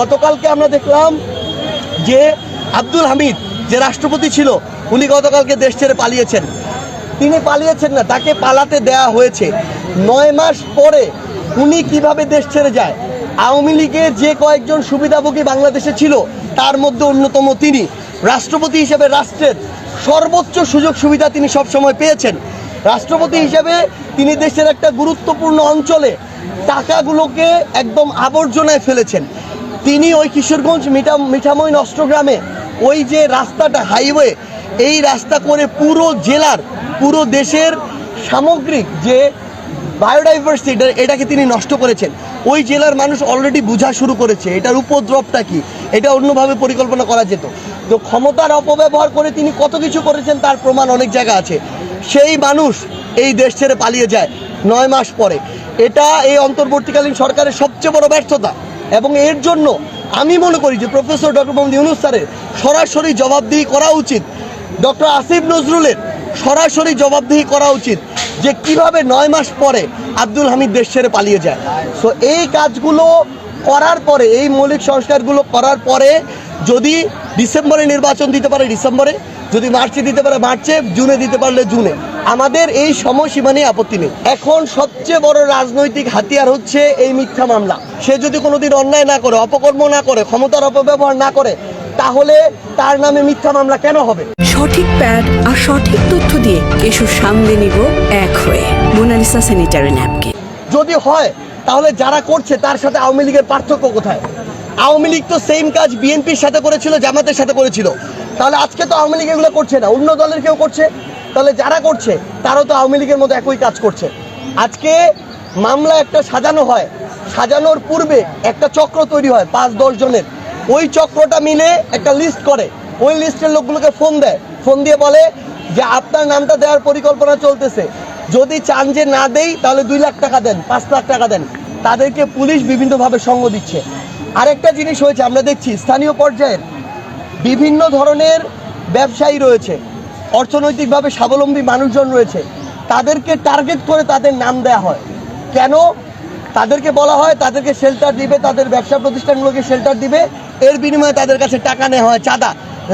গতকালকে আমরা দেখলাম যে আব্দুল হামিদ যে রাষ্ট্রপতি ছিল, উনি গতকালকে দেশ ছেড়ে পালিয়েছেন। তিনি পালিয়েছেন না, তাকে পালাতে দেয়া হয়েছে। নয় মাস পরে উনি কীভাবে দেশ ছেড়ে যায়? আওয়ামী লীগের যে কয়েকজন সুবিধাভোগী বাংলাদেশে ছিল, তার মধ্যে অন্যতম তিনি। রাষ্ট্রপতি হিসেবে রাষ্ট্রের সর্বোচ্চ সুযোগ সুবিধা তিনি সবসময় পেয়েছেন। রাষ্ট্রপতি হিসেবে তিনি দেশের একটা গুরুত্বপূর্ণ অঞ্চলে টাকাগুলোকে একদম আবর্জনায় ফেলেছেন। তিনি ওই কিশোরগঞ্জ মিঠা মিঠামই নষ্টগ্রামে ওই যে রাস্তাটা হাইওয়ে এই রাস্তা করে পুরো জেলার, পুরো দেশের সামগ্রিক যে বায়োডাইভার্সিটি এটাকে তিনি নষ্ট করেছেন। ওই জেলার মানুষ অলরেডি বোঝা শুরু করেছে, এটার উপদ্রবটা কি? এটা অন্যভাবে পরিকল্পনা করা যেত। তো ক্ষমতার অপব্যবহার করে তিনি কত কিছু করেছেন, তার প্রমাণ অনেক জায়গা আছে। সেই মানুষ এই দেশ ছেড়ে পালিয়ে যায় নয় মাস পরে। এটা এই অন্তর্বর্তীকালীন সরকারের সবচেয়ে বড় ব্যর্থতা। এবং এর জন্য আমি মনে করি যে প্রফেসর ডক্টর মোহাম্মদ ইউনুস স্যারের সরাসরি জবাবদিহি করা উচিত। ডক্টর আসিফ নজরুলের সরাসরি জবাবদিহি করা উচিত যে কীভাবে নয় মাস পরে আব্দুল হামিদ দেশ ছেড়ে পালিয়ে যায়। সো এই কাজগুলো করার পরে, এই মৌলিক সংস্কারগুলো করার পরে যদি ডিসেম্বরে নির্বাচন দিতে পারে, ডিসেম্বরে যদি মার্চে দিতে পারে মার্চে জুনে দিতে পারলে জুনে। আমাদের এই সময়সীমা নিয়ে আপত্তি নেই। এখন সবচেয়ে বড় রাজনৈতিক হাতিয়ার হচ্ছে এই মিথ্যা মামলা। সে যদি কোনোদিন অন্যায় না করে অপকর্ম না করে ক্ষমতার অপব্যবহার না করে তাহলে তার নামে মিথ্যা মামলা কেন হবে? সঠিক প্যাড আর সঠিক তথ্য দিয়ে কেশুর সামনে নিব এক হয়ে। মোনালিসা স্যানিটারি ন্যাপকিন যদি হয় তাহলে যারা করছে তার সাথে আওয়ামী লীগের পার্থক্য কোথায়? আওয়ামী লীগ তো সেম কাজ বিএনপির সাথে করেছিল জামাতের সাথে করেছিল। তাহলে আজকে তো আওয়ামী লীগ এগুলো করছে না, অন্য দলের কেউ করছে, তাহলে যারা করছে, তারাও তো আওয়ামী লীগের মতো একই কাজ করছে। আজকে মামলা একটা সাজানো হয়, সাজানোর পূর্বে একটা চক্র তৈরি হয় পাঁচ, দশ জনের। ওই চক্রটা মিলে একটা লিস্ট করে, ওই লিস্টের লোকগুলোকে ফোন দেয়। ফোন দিয়ে বলে যে, আপনার নামটা দেওয়ার পরিকল্পনা চলতেছে। যদি চান যে না দেই, তাহলে দুই লাখ টাকা দেন, পাঁচ লাখ টাকা দেন। তাদেরকে পুলিশ বিভিন্নভাবে সঙ্গ দিচ্ছে। আরেকটা জিনিস হয়েছে, আমরা দেখছি, স্থানীয় পর্যায়ের বিভিন্ন ধরনের ব্যবসায়ী রয়েছে, অর্থনৈতিকভাবে স্বাবলম্বী মানুষজন রয়েছে, তাদেরকে টার্গেট করে তাদের নাম দেওয়া হয়। কেন? তাদেরকে বলা হয়, তাদেরকে শেল্টার দিবে, তাদের ব্যবসা প্রতিষ্ঠানগুলোকে শেল্টার দিবে, এর বিনিময়ে তাদের কাছে টাকা নেওয়া হয়, চাঁদা।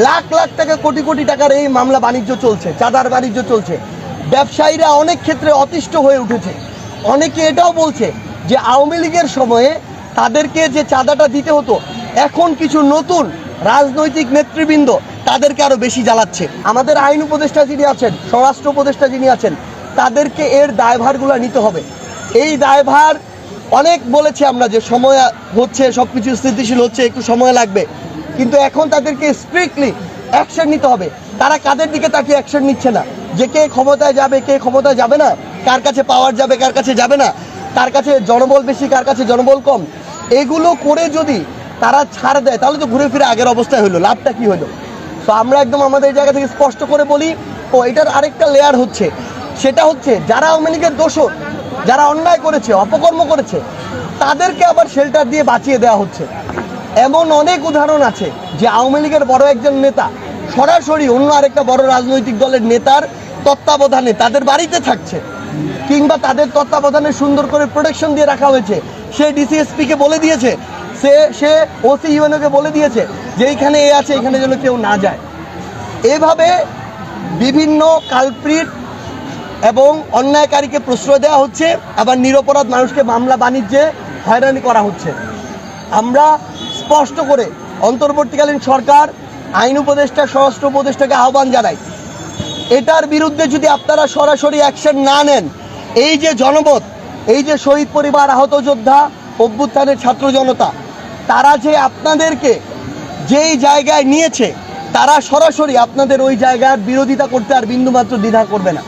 লাখ লাখ টাকা, কোটি কোটি টাকার এই মামলা বাণিজ্য চলছে, চাঁদার বাণিজ্য চলছে। ব্যবসায়ীরা অনেক ক্ষেত্রে অতিষ্ঠ হয়ে উঠেছে। অনেকে এটাও বলছে যে আওয়ামী লীগের সময়ে তাদেরকে যে চাঁদাটা দিতে হতো, এখন কিছু নতুন রাজনৈতিক নেতৃবৃন্দ তাদেরকে আরও বেশি জ্বালাচ্ছে। আমাদের আইন উপদেষ্টা যিনি আছেন, স্বরাষ্ট্র উপদেষ্টা যিনি আছেন, তাদেরকে এর দায়ভারগুলো নিতে হবে। এই দায়ভার, অনেক বলেছি আমরা যে সময় হচ্ছে সব কিছু স্থিতিশীল হচ্ছে, একটু সময় লাগবে। কিন্তু এখন তাদেরকে স্ট্রিক্টলি অ্যাকশন নিতে হবে। তারা কাদের দিকে তাকে অ্যাকশন নিচ্ছে না? যে কে ক্ষমতায় যাবে, কে ক্ষমতায় যাবে না? কার কাছে পাওয়ার যাবে, কার কাছে যাবে না? কার কাছে জনবল বেশি, কার কাছে জনবল কম? এগুলো করে যদি তারা ছাড় দেয়, তাহলে তো ঘুরে ফিরে আগের অবস্থায় হলো, লাভটা কি হলো? তো আমরা একদম আমাদের জায়গা থেকে স্পষ্ট করে বলি, ও, এটার আরেকটা লেয়ার হচ্ছে, সেটা হচ্ছে যারা আওয়ামী লীগের দোষর, যারা অন্যায় করেছে, অপকর্ম করেছে, তাদেরকে আবার শেল্টার দিয়ে বাঁচিয়ে দেওয়া হচ্ছে। এমন অনেক উদাহরণ আছে যে আওয়ামী লীগের বড় একজন নেতা, সরাসরি অন্য আরেকটা বড় রাজনৈতিক দলের নেতার তত্ত্বাবধানে তাদের বাড়িতে থাকছে, কিংবা তাদের তত্ত্বাবধানে সুন্দর করে প্রোটেকশন দিয়ে রাখা হয়েছে। সে ডিসিএসপিকে বলে দিয়েছে সে সে ওসি ইউএনওকে বলে দিয়েছে যে এইখানে এ আছে, এখানে যেন কেউ না যায়। এভাবে বিভিন্ন কালপ্রিট এবং অন্যায়কারীকে প্রশ্রয় দেওয়া হচ্ছে, আবার নিরপরাধ মানুষকে মামলা বাণিজ্যে হয়রানি করা হচ্ছে। আমরা স্পষ্ট করে অন্তর্বর্তীকালীন সরকার, আইন উপদেষ্টা, স্বরাষ্ট্র উপদেষ্টাকে আহ্বান জানাই। এটার বিরুদ্ধে যদি আপনারা সরাসরি অ্যাকশন না নেন, এই যে জনমত, এই যে শহীদ পরিবার, আহত যোদ্ধা, অভ্যুত্থানের ছাত্র জনতা তারা যে আপনাদেরকে যেই জায়গায় নিয়েছে, তারা সরাসরি আপনাদের ওই জায়গার বিরোধিতা করতে আর বিন্দুমাত্র দ্বিধা করবে না।